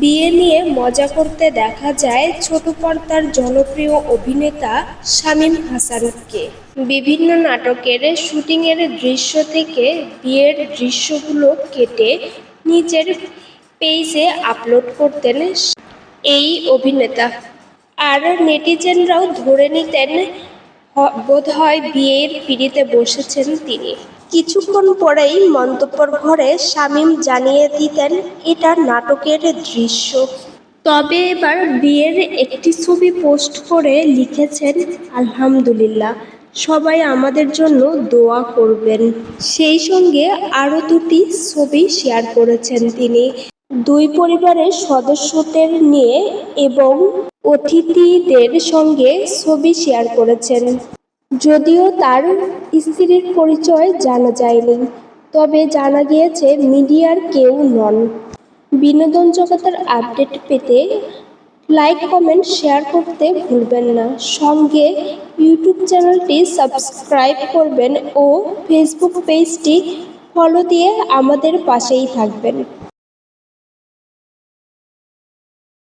বিয়ে নিয়ে মজা করতে দেখা যায় ছোট পর্দার জনপ্রিয় অভিনেতা শামীম হাসানকে বিভিন্ন নাটকের শুটিংয়ের দৃশ্য থেকে বিয়ের দৃশ্যগুলো কেটে নিজের পেজে আপলোড করতেন এই অভিনেতা। আর নেটিজেনরাও ধরে নিতেন বোধহয় বিয়ের পিড়িতে বসেছেন তিনি। কিছুক্ষণ পরেই মন্তব্যর ঘরে শামীম জানিয়ে দিতেন, এটা নাটকের দৃশ্য। তবে এবার বিয়ের একটি ছবি পোস্ট করে লিখেছেন, আলহামদুলিল্লাহ, সবাই আমাদের জন্য দোয়া করবেন। সেই সঙ্গে আরও দুটি ছবি শেয়ার করেছেন তিনি। দুই পরিবারের সদস্যদের নিয়ে এবং অতিথিদের সঙ্গে ছবি শেয়ার করেছেন। যদিও তার স্ত্রীর পরিচয় জানা যায়নি, তবে জানা গিয়েছে মিডিয়ার কেউ নন। বিনোদন জগতের আপডেট পেতে লাইক, কমেন্ট, শেয়ার করতে ভুলবেন না। সঙ্গে ইউটিউব চ্যানেলটি সাবস্ক্রাইব করবেন ও ফেসবুক পেজটি ফলো দিয়ে আমাদের পাশেই থাকবেন।